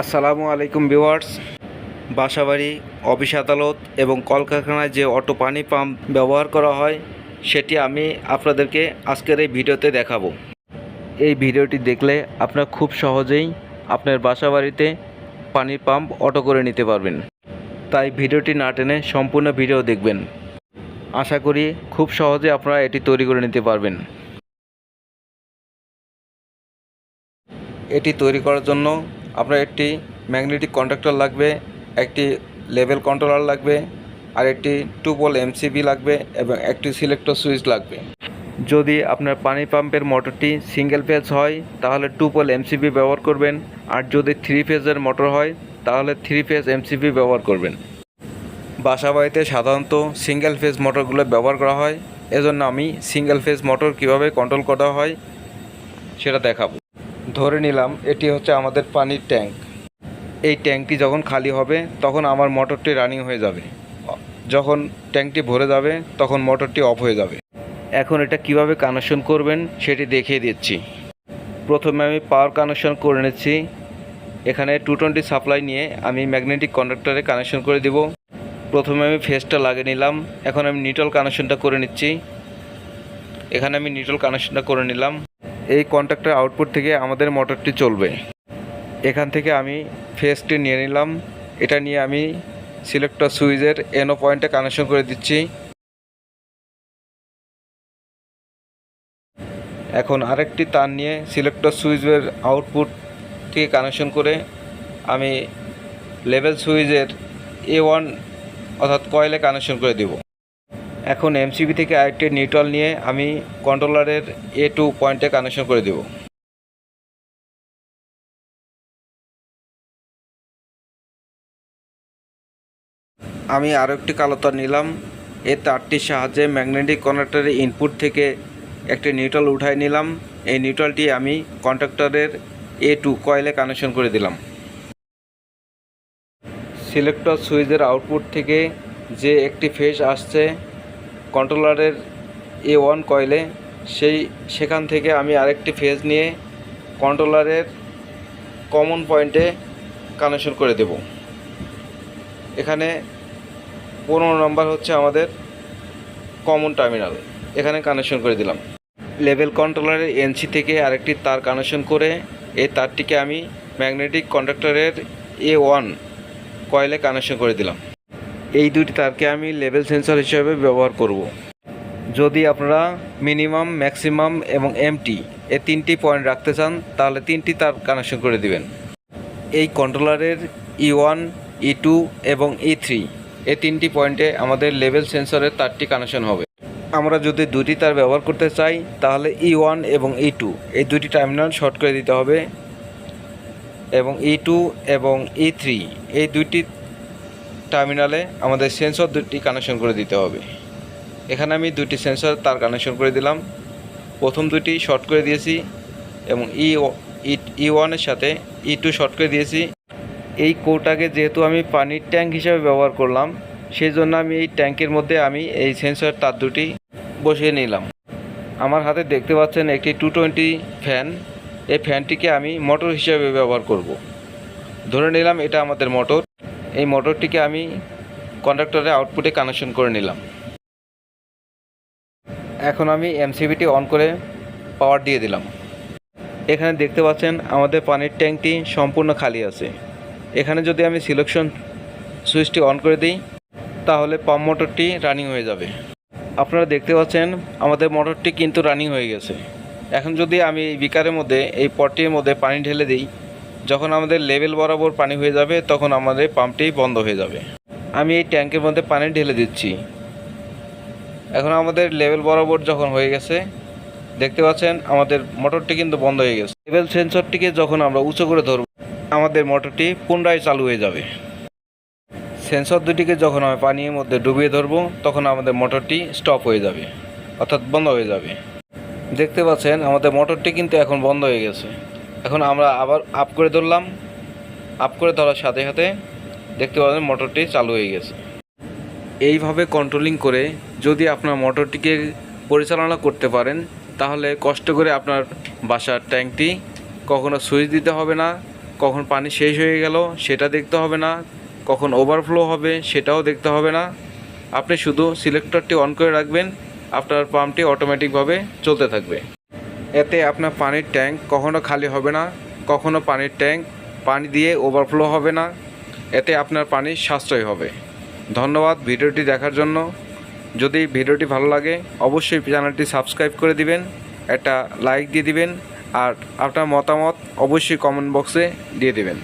আসসালামু আলাইকুম viewers বাসাবাড়ি, office আদালত এবং কলকারখানায় যে অটো পানি পাম্প ব্যবহার করা হয়, সেটি আমি আপনাদেরকে আজকের এই ভিডিওতে দেখাবো। এই ভিডিওটি দেখলে আপনারা খুব সহজেই আপনার বাসাবাড়িতে পানির পাম্প অটো করে নিতে পারবেন। তাই ভিডিওটি না টেনে সম্পূর্ণ ভিডিও দেখবেন। আশা করি খুব সহজে আপনারা এটি তৈরি করে নিতে পারবেন। এটি তৈরি করার জন্য আপনার একটি ম্যাগনেটিক কন্ডাক্টর লাগবে, একটি লেভেল কন্ট্রোলার লাগবে, আর একটি টুপল এমসিবি লাগবে এবং একটি সিলেক্টর সুইচ লাগবে। যদি আপনার পানি পাম্পের মোটরটি সিঙ্গেল ফেজ হয়, তাহলে টুপল এমসিবি ব্যবহার করবেন। আর যদি থ্রি ফেজের মোটর হয়, তাহলে থ্রি ফেজ এমসিবি ব্যবহার করবেন। বাসা বাড়িতে সাধারণত সিঙ্গেল ফেজ মোটরগুলো ব্যবহার করা হয়। এজন্য আমি সিঙ্গেল ফেজ মোটর কীভাবে কন্ট্রোল করা হয়, সেটা দেখাবো। ধরে নিলাম এটি হচ্ছে আমাদের পানির ট্যাঙ্ক। এই ট্যাঙ্কটি যখন খালি হবে, তখন আমার মোটরটি রানিং হয়ে যাবে। যখন ট্যাঙ্কটি ভরে যাবে, তখন মোটরটি অফ হয়ে যাবে। এখন এটা কীভাবে কানেকশন করবেন সেটি দেখিয়ে দিচ্ছি। প্রথমে আমি পাওয়ার কানেকশন করে নিচ্ছি। এখানে টু টোয়েন্টি সাপ্লাই নিয়ে আমি ম্যাগনেটিক কন্ডাক্টরে কানেকশন করে দিব। প্রথমে আমি ফেসটা লাগিয়ে নিলাম। এখন আমি নিটল কানেকশনটা করে নিচ্ছি। এখানে আমি নিটল কানেকশনটা করে নিলাম। এই কন্ট্যাক্টর আউটপুট থেকে আমাদের মোটরটি চলবে। এখান থেকে আমি ফেসটি নিয়ে নিলাম। এটা নিয়ে আমি সিলেক্টর সুইচের এনো পয়েন্টে কানেকশন করে দিচ্ছি। এখন আরেকটি তার নিয়ে সিলেক্টর সুইচের আউটপুট থেকে কানেকশন করে আমি লেভেল সুইচের এ ওয়ান অর্থাৎ কয়েলে কানেকশন করে দেব। এখন এমসিবি থেকে আরেকটি নিউট্রাল নিয়ে আমি কন্ট্রোলারের এ টু পয়েন্টে কানেকশন করে দেব। আমি আরও একটি কালো তার নিলাম। এই তারটির সাহায্যে ম্যাগনেটিক কন্ডাক্টরের ইনপুট থেকে একটি নিউট্রাল উঠাই নিলাম। এই নিউট্রালটি আমি কন্ডাক্টরের এ টু কয়েলে কানেকশন করে দিলাম। সিলেক্টর সুইচের আউটপুট থেকে যে একটি ফেজ আসছে কন্ট্রোলারের এ ওয়ান কয়েলে সেই, সেখান থেকে আমি আরেকটি ফেজ নিয়ে কন্ট্রোলারের কমন পয়েন্টে কানেকশন করে দেব। এখানে পনেরো নম্বর হচ্ছে আমাদের কমন টার্মিনাল এখানে কানেকশন করে দিলাম। লেভেল কন্ট্রোলারের এনসি থেকে আরেকটি তার কানেকশন করে, এই তারটিকে আমি ম্যাগনেটিক কন্ডাক্টরের এ ওয়ান কয়েলে কানেকশন করে দিলাম। এই দুটি তারকে আমি লেভেল সেন্সর হিসেবে ব্যবহার করব। যদি আপনারা মিনিমাম, ম্যাক্সিমাম এবং এমটি এ তিনটি পয়েন্ট রাখতে চান, তাহলে তিনটি তার কানেকশন করে দিবেন। এই কন্ট্রোলারের ই ওয়ান ই টু এবং ই থ্রি এ তিনটি পয়েন্টে আমাদের লেভেল সেন্সরের তারটি কানেকশন হবে। আমরা যদি দুটি তার ব্যবহার করতে চাই, তাহলে ই ওয়ান এবং ই টু এই দুটি টার্মিনাল শর্ট করে দিতে হবে এবং ই টু এবং ই থ্রি এই দুইটি টার্মিনালে আমাদের সেন্সর দুটি কানেকশন করে দিতে হবে। এখানে আমি দুটি সেন্সর তার কানেকশন করে দিলাম। প্রথম দুটি শর্ট করে দিয়েছি এবং ই ই ওয়ানের সাথে ই টু শর্ট করে দিয়েছি। এই কোটাকে যেহেতু আমি পানির ট্যাঙ্ক হিসাবে ব্যবহার করলাম সেই জন্য আমি এই ট্যাঙ্কের মধ্যে আমি এই সেন্সর তার দুটি বসিয়ে নিলাম। আমার হাতে দেখতে পাচ্ছেন একটি টু টোয়েন্টি ফ্যান এই ফ্যানটিকে আমি মোটর হিসাবে ব্যবহার করব। ধরে নিলাম এটা আমাদের মোটর এই মোটরটিকে আমি কন্ডাক্টরের আউটপুটে কানেকশন করে নিলাম। এখন আমি এমসিবিটি অন করে পাওয়ার দিয়ে দিলাম। এখানে দেখতে পাচ্ছেন, আমাদের পানির ট্যাঙ্কটি সম্পূর্ণ খালি আছে। এখানে যদি আমি সিলেকশন সুইচটি অন করে দিই, তাহলে পাম্প মোটরটি রানিং হয়ে যাবে। আপনারা দেখতে পাচ্ছেন, আমাদের মোটরটি কিন্তু রানিং হয়ে গেছে। এখন যদি আমি বিকারের মধ্যে, এই পটটির মধ্যে পানি ঢেলে দিই যখন আমাদের লেভেল বরাবর পানি হয়ে যাবে, তখন আমাদের পাম্পটি বন্ধ হয়ে যাবে। আমি এই ট্যাঙ্কের মধ্যে পানি ঢেলে দিচ্ছি। এখন আমাদের লেভেল বরাবর যখন হয়ে গেছে, দেখতে পাচ্ছেন আমাদের মোটরটি কিন্তু বন্ধ হয়ে গেছে। লেভেল সেন্সরটিকে যখন আমরা উঁচু করে ধরব, আমাদের মোটরটি পুনরায় চালু হয়ে যাবে। সেন্সর দুটিকে যখন আমি পানির মধ্যে ডুবিয়ে ধরবো, তখন আমাদের মোটরটি স্টপ হয়ে যাবে, অর্থাৎ বন্ধ হয়ে যাবে। দেখতে পাচ্ছেন, আমাদের মোটরটি কিন্তু এখন বন্ধ হয়ে গেছে। এখন আমরা আবার আপ করে ধরলাম। আপ করে ধরার সাথে সাথে দেখতে পাচ্ছেন মোটরটি চালু হয়ে গেছে। এইভাবে কন্ট্রোলিং করে যদি আপনার মোটরটিকে পরিচালনা করতে পারেন, তাহলে কষ্ট করে আপনার বাসার ট্যাঙ্কটি কখনো সুইচ দিতে হবে না, কখন পানি শেষ হয়ে গেল সেটা দেখতে হবে না, কখন ওভারফ্লো হবে সেটাও দেখতে হবে না। আপনি শুধু সিলেক্টরটি অন করে রাখবেন, আপনার পাম্পটি অটোমেটিকভাবে চলতে থাকবে। এতে আপনার পানির ট্যাঙ্ক কখনো খালি হবে না, কখনো পানির ট্যাঙ্ক, পানি দিয়ে ওভারফ্লো হবে না, এতে আপনার পানি সাশ্রয় হবে। ধন্যবাদ ভিডিওটি দেখার জন্য। যদি ভিডিওটি ভালো লাগে, অবশ্যই চ্যানেলটি সাবস্ক্রাইব করে দিবেন, একটা লাইক দিয়ে দিবেন, আর আপনার মতামত অবশ্যই কমেন্ট বক্সে দিয়ে দিবেন।